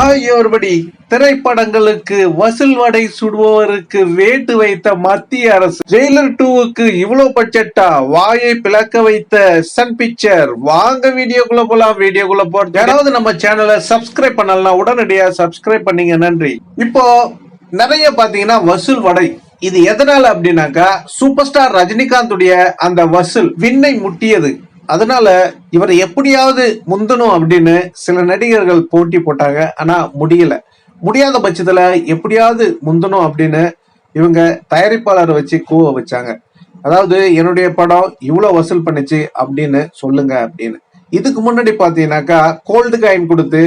ஆகியோர்படி திரைப்படங்களுக்கு வசூல் வடை சுடுபவருக்கு வேட்டு வைத்த மத்திய அரசு. ஜெயிலர் டூவுக்கு இவ்வளவு பட்ஜெட்டா வாயை பிளக்க வைத்த சன் பிக்சர் வாங்க வீடியோக்குள்ள போலாம். வீடியோக்குள்ள போறது யாராவது நம்ம சேனலை சப்ஸ்கிரைப் பண்ணலாம் உடனடியா சப்ஸ்கிரைப் பண்ணீங்க. நன்றி. இப்போ நிறைய பாத்தீங்கன்னா வசூல் வடை. இது எதனால அப்படின்னாக்கா சூப்பர் ஸ்டார் ரஜினிகாந்துடைய அந்த வசூல் விண்ணை முட்டியது. அதனால இவரை எப்படியாவது முந்தணும் அப்படின்னு சில நடிகர்கள் போட்டி போட்டாங்க. ஆனா முடியல. முடியாத பட்சத்துல எப்படியாவது முந்தணும் அப்படின்னு இவங்க தயாரிப்பாளரை வச்சு கூவ வச்சாங்க. அதாவது என்னுடைய படம் இவ்வளவு வசூல் பண்ணுச்சு அப்படின்னு சொல்லுங்க அப்படின்னு. இதுக்கு முன்னாடி பாத்தீங்கன்னாக்கா கோல்டு காயின் கொடுத்து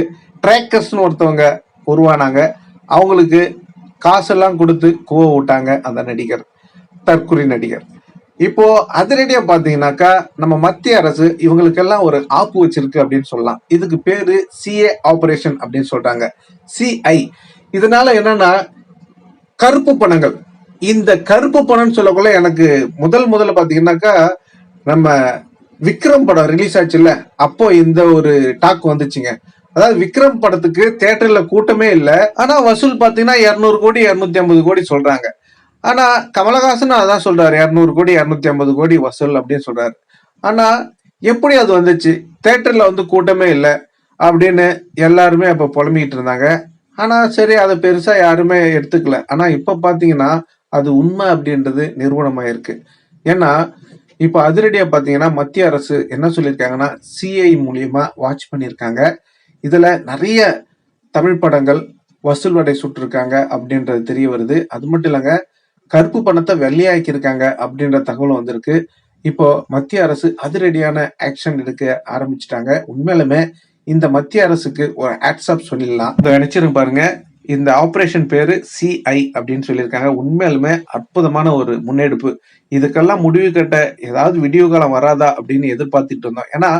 ட்ராக்கர்ஸ்னு ஒருத்தவங்க உருவானாங்க. அவங்களுக்கு காசெல்லாம் கொடுத்து கூவ விட்டாங்க அந்த நடிகர் தற்கொலை நடிகர். இப்போ அதிரடியா பாத்தீங்கன்னாக்கா நம்ம மத்திய அரசு இவங்களுக்கெல்லாம் ஒரு ஆப்பு வச்சிருக்கு அப்படின்னு சொல்லலாம். இதுக்கு பேரு சிஏ ஆபரேஷன் அப்படின்னு சொல்றாங்க. சிஐ இதனால என்னன்னா கருப்பு பணங்கள். இந்த கருப்பு பணம்னு சொல்லக்குள்ள எனக்கு முதல் முதல்ல பாத்தீங்கன்னாக்கா நம்ம விக்ரம் படம் ரிலீஸ் ஆச்சுல்ல அப்போ இந்த ஒரு டாக் வந்துச்சுங்க. அதாவது விக்ரம் படத்துக்கு தேட்டர்ல கூட்டமே இல்லை. ஆனா வசூல் பாத்தீங்கன்னா இருநூறு கோடி இருநூத்தி ஐம்பது கோடி சொல்றாங்க. ஆனா கமலஹாசன் அதான் சொல்றாரு இரநூறு கோடி இரநூத்தி ஐம்பது கோடி வசூல் அப்படின்னு சொல்றாரு. ஆனா எப்படி அது வந்துச்சு? தேட்டர்ல வந்து கூட்டமே இல்லை அப்படின்னு எல்லாருமே அப்ப புலம்பிக்கிட்டு இருந்தாங்க. ஆனா சரி அதை பெருசா யாருமே எடுத்துக்கல. ஆனா இப்ப பாத்தீங்கன்னா அது உண்மை அப்படின்றது நிறுவனமாயிருக்கு. ஏன்னா இப்ப அதிரடியா பாத்தீங்கன்னா மத்திய அரசு என்ன சொல்லியிருக்காங்கன்னா சிஐ மூலியமா வாட்ச் பண்ணியிருக்காங்க. இதுல நிறைய தமிழ் படங்கள் வசூல் வடை சுட்டிருக்காங்க அப்படின்றது தெரிய வருது. அது மட்டும் இல்லைங்க கருப்பு பணத்தை வெள்ளையாக்கி இருக்காங்க அப்படின்ற தகவல் வந்திருக்கு. இப்போ மத்திய அரசு அதிரடியான ஆக்ஷன் எடுக்க ஆரம்பிச்சிட்டாங்க. உண்மையிலுமே இந்த மத்திய அரசுக்கு ஒரு ஆட்ஸ்அப் சொல்லிடலாம். இதை நினைச்சிருங்க பாருங்க. இந்த ஆபரேஷன் பேரு சிஐ அப்படின்னு சொல்லியிருக்காங்க. உண்மையிலுமே அற்புதமான ஒரு முன்னெடுப்பு. இதுக்கெல்லாம் முடிவு கட்ட ஏதாவது விடியோ காலம் வராதா அப்படின்னு எதிர்பார்த்துட்டு இருந்தோம். ஏன்னா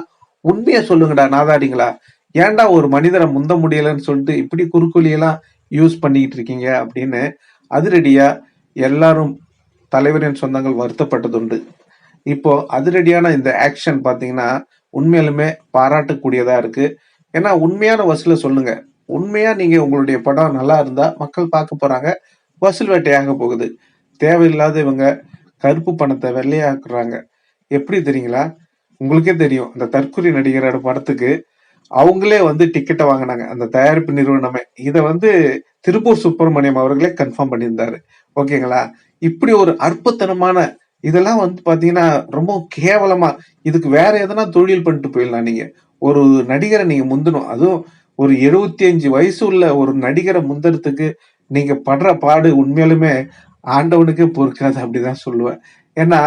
உண்மையை சொல்லுங்கடா நாதாடிங்களா? ஏன்டா ஒரு மனிதரை முந்த முடியலன்னு சொல்லிட்டு இப்படி குறுக்குழியெல்லாம் யூஸ் பண்ணிக்கிட்டு இருக்கீங்க அப்படின்னு அதிரடியா எல்லாரும் தலைவரின் சொந்தங்கள் வருத்தப்பட்டதுண்டு. இப்போ அதிரடியான இந்த ஆக்ஷன் பார்த்தீங்கன்னா உண்மையிலுமே பாராட்டக்கூடியதா இருக்கு. ஏன்னா உண்மையான வசூலை சொல்லுங்க. உண்மையா நீங்க உங்களுடைய படம் நல்லா இருந்தா மக்கள் பார்க்க போறாங்க வசூல் வேட்டையாக போகுது? தேவையில்லாத இவங்க கருப்பு பணத்தை வெள்ளையாக்குறாங்க. எப்படி தெரியுங்களா? உங்களுக்கே தெரியும் அந்த தற்கொலை நடிகரோட படத்துக்கு அவங்களே வந்து டிக்கெட்டை வாங்கினாங்க. அந்த தயாரிப்பு நிறுவனமே. இதை வந்து திருப்பூர் சுப்பிரமணியம் அவர்களே கன்ஃபார்ம் பண்ணியிருந்தாரு. ஓகேங்களா? இப்படி ஒரு அற்புதனமான இதெல்லாம் வந்து பாத்தீங்கன்னா ரொம்ப கேவலமா இதுக்கு வேற எதனா தொழில் பண்ணிட்டு போயிடலாம் நீங்க. ஒரு நடிகரை நீங்க முந்தணும். அதுவும் ஒரு எழுபத்தி அஞ்சு வயசு உள்ள ஒரு நடிகரை முந்தறதுக்கு நீங்க படுற பாடு உண்மையாலுமே ஆண்டவனுக்கே பொறுக்காது அப்படிதான் சொல்லுவேன். ஏன்னா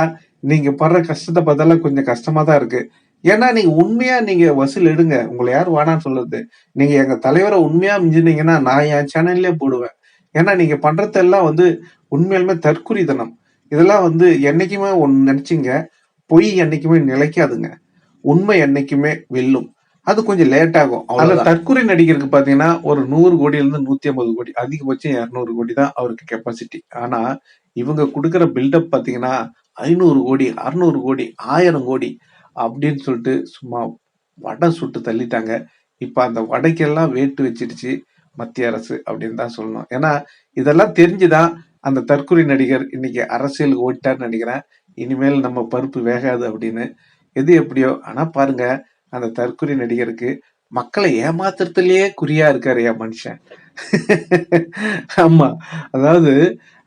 நீங்க படுற கஷ்டத்தை பார்த்தாலும் கொஞ்சம் கஷ்டமா தான் இருக்கு. ஏன்னா நீங்க உண்மையா நீங்க வசூல் எடுங்க. உங்களை யார் வேணான்னு சொல்றது. நீங்க எங்க தலைவரை உண்மையா மிஞ்சினீங்கன்னா நான் என் சேனல்லே போடுவேன். ஏன்னா நீங்க பண்றதெல்லாம் வந்து உண்மையாலுமே தற்குறிதனம். இதெல்லாம் வந்து என்னைக்குமே ஒன்னு நினைச்சீங்க பொய் என்னைக்குமே நிலைக்காதுங்க. உண்மை என்னைக்குமே வெல்லும். அது கொஞ்சம் லேட் ஆகும். அதுல தற்குறி நடிகருக்கு பாத்தீங்கன்னா ஒரு நூறு கோடியில இருந்து நூத்தி ஐம்பது கோடி அதிகபட்சம் இருநூறு கோடி தான் அவருக்கு கெப்பாசிட்டி ஆனா இவங்க கொடுக்குற பில்டப் பாத்தீங்கன்னா ஐநூறு கோடி அறுநூறு கோடி ஆயிரம் கோடி அப்படின்னு சொல்லிட்டு சும்மா வடை சுட்டு தள்ளிட்டாங்க. இப்ப அந்த வடைக்கெல்லாம் வேட்டு வச்சிருச்சு. மத்திய அரசு அப்படின்னு தான் சொல்லணும். ஏன்னா இதெல்லாம் தெரிஞ்சுதான் அந்த தற்கொலை நடிகர் இன்னைக்கு அரசியலுக்கு ஓட்டான்னு நினைக்கிறேன். இனிமேல் நம்ம பருப்பு வேகாது அப்படின்னு. எது எப்படியோ ஆனா பாருங்க அந்த தற்கொலை நடிகருக்கு மக்களை ஏமாத்துறதுலயே குறியா இருக்காரு என் மனுஷன். ஆமா அதாவது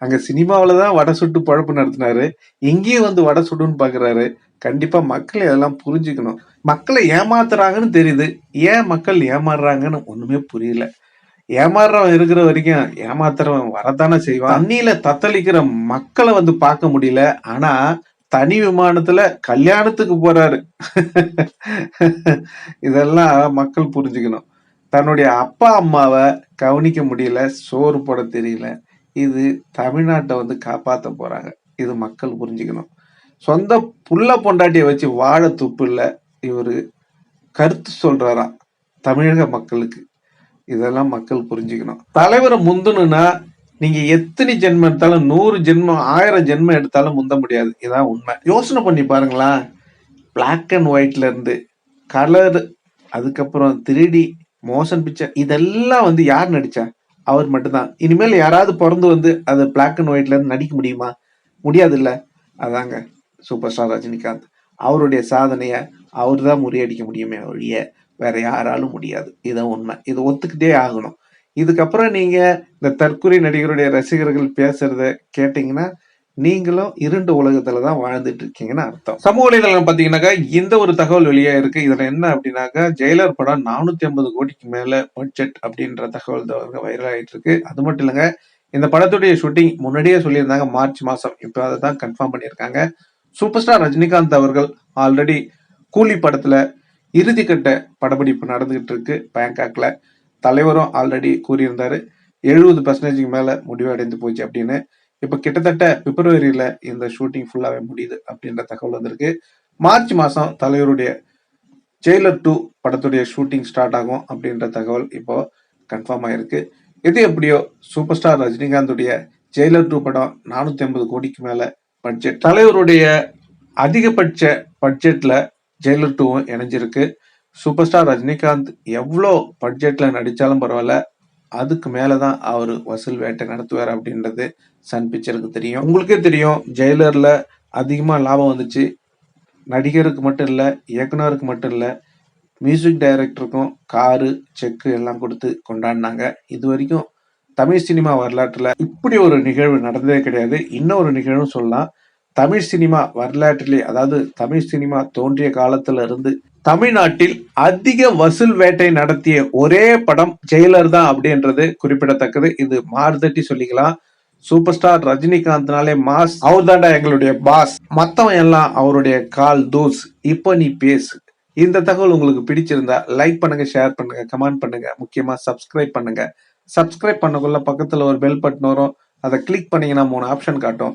அங்க சினிமாவில தான் வடை சுட்டு பழப்பு நடத்தினாரு. இங்கேயும் வந்து வடை சுடுன்னு பாக்குறாரு. கண்டிப்பா மக்கள் இதெல்லாம் புரிஞ்சுக்கணும். மக்களை ஏமாத்துறாங்கன்னு தெரியுது. ஏன் மக்கள் ஏமாறுறாங்கன்னு ஒண்ணுமே புரியல. ஏமாறுறவன் இருக்கிற வரைக்கும் ஏமாத்துறவன் வரத்தானே செய்வான். தண்ணியில தத்தளிக்கிற மக்களை வந்து பார்க்க முடியல. ஆனா தனி விமானத்துல கல்யாணத்துக்கு போறாரு. இதெல்லாம் மக்கள் புரிஞ்சுக்கணும். தன்னுடைய அப்பா அம்மாவை கவனிக்க முடியல சோறு போட தெரியல. இது தமிழ்நாட்டை வந்து காப்பாற்ற போறாங்க. இது மக்கள் புரிஞ்சுக்கணும். சொந்த புள்ள பொண்டாட்டியை வச்சு வாழ துப்பு இல்லை. இவரு கருத்து சொல்றாராம் தமிழக மக்களுக்கு. இதெல்லாம் மக்கள் புரிஞ்சுக்கணும். தலைவரை முந்தணும்னா நீங்க எத்தனை ஜென்மம் எடுத்தாலும் நூறு ஜென்மம் ஆயிரம் ஜென்மம் எடுத்தாலும் முந்த முடியாது. இதான் உண்மை. யோசனை பண்ணி பாருங்களேன். பிளாக் அண்ட் ஒயிட்ல இருந்து கலர் அதுக்கப்புறம் த்ரீடி மோஷன் பிக்சர் இதெல்லாம் வந்து யார் நடிச்சா? அவர் மட்டும்தான். இனிமேல் யாராவது பிறந்து வந்து அது பிளாக் அண்ட் ஒயிட்ல இருந்து நடிக்க முடியுமா? முடியாதுல்ல. அதாங்க சூப்பர் ஸ்டார் ரஜினிகாந்த். அவருடைய சாதனையை அவர் தான் முறியடிக்க முடியுமே ஒழிய வேற யாராலும் முடியாது. இதான் உண்மை. இதை ஒத்துக்கிட்டே ஆகணும். இதுக்கப்புறம் நீங்க இந்த தற்கொலை நடிகருடைய ரசிகர்கள் பேசுறத கேட்டீங்கன்னா நீங்களும் இரண்டு உலகத்துல தான் வாழ்ந்துட்டு இருக்கீங்கன்னு அர்த்தம். சமூக வலைதளம் பாத்தீங்கன்னாக்கா இந்த ஒரு தகவல் வெளியாக இருக்கு. இதுல என்ன அப்படின்னாக்கா ஜெயிலர் படம் நானூத்தி ஐம்பது கோடிக்கு மேல பட்ஜெட் அப்படின்ற தகவல் வைரல் ஆயிட்டு இருக்கு. அது மட்டும் இல்லைங்க இந்த படத்துடைய ஷூட்டிங் முன்னாடியே சொல்லியிருந்தாங்க மார்ச் மாசம். இப்போ அதை தான் கன்ஃபார்ம் பண்ணியிருக்காங்க. சூப்பர் ஸ்டார் ரஜினிகாந்த் அவர்கள் ஆல்ரெடி கூலி படத்துல இறுதிக்கட்ட படப்பிடிப்பு நடந்துகிட்டு இருக்கு பேங்காக்ல. தலைவரும் ஆல்ரெடி கூறியிருந்தாரு எழுபது பர்சன்டேஜுக்கு மேல முடிவடைந்து போச்சு அப்படின்னு. இப்ப கிட்டத்தட்ட பிப்ரவரியில இந்த ஷூட்டிங் ஃபுல்லாவே முடியுது அப்படின்ற தகவல் வந்திருக்கு. மார்ச் மாசம் தலைவருடைய ஜெயிலர் டூ படத்துடைய ஷூட்டிங் ஸ்டார்ட் ஆகும் அப்படின்ற தகவல் இப்போ கன்ஃபார்ம் ஆயிருக்கு. எது எப்படியோ சூப்பர் ஸ்டார் ரஜினிகாந்துடைய ஜெயிலர் டூ படம் நானூத்தி ஐம்பது கோடிக்கு மேல பட்ஜெட் தலைவருடைய அதிகபட்ச பட்ஜெட்ல ஜெயிலர் டூவும் இணைஞ்சிருக்கு. சூப்பர் ஸ்டார் ரஜினிகாந்த் எவ்வளோ பட்ஜெட்டில் நடித்தாலும் பரவாயில்ல. அதுக்கு மேலே தான் அவர் வசூல் வேட்டை நடத்துவார் அப்படின்றது சன் பிக்சருக்கு தெரியும். உங்களுக்கே தெரியும் ஜெயிலரில் அதிகமாக லாபம் வந்துச்சு. நடிகருக்கு மட்டும் இல்லை இயக்குனருக்கு மட்டும் இல்லை மியூசிக் டைரக்டருக்கும் காரு செக்கு எல்லாம் கொடுத்து கொண்டாடினாங்க. இது வரைக்கும் தமிழ் சினிமா வரலாற்றில் இப்படி ஒரு நிகழ்வு நடந்ததே கிடையாது. இன்னொரு நிகழ்வு சொல்லலாம். தமிழ் சினிமா வரலாற்றிலே அதாவது தமிழ் சினிமா தோன்றிய காலத்துல இருந்து தமிழ்நாட்டில் அதிக வசூல் வேட்டை நடத்திய ஒரே படம் ஜெயிலர் தான் அப்படின்றது குறிப்பிடத்தக்கது. இது மாறுதட்டி சொல்லிக்கலாம். சூப்பர் ஸ்டார் ரஜினிகாந்த்னாலே மாஸ் அவர் தாண்டா எங்களுடைய பாஸ். மத்தவன் எல்லாம் அவருடைய கால் தூஸ். இப்போ நீ பேசு. இந்த தகவல் உங்களுக்கு பிடிச்சிருந்தா லைக் பண்ணுங்க ஷேர் பண்ணுங்க கமெண்ட் பண்ணுங்க. முக்கியமா சப்ஸ்கிரைப் பண்ணுங்க. சப்ஸ்கிரைப் பண்ணக்குள்ள பக்கத்துல ஒரு பெல் பட்டன் வரும். அதை கிளிக் பண்ணீங்கன்னா மூணு ஆப்ஷன் காட்டும்.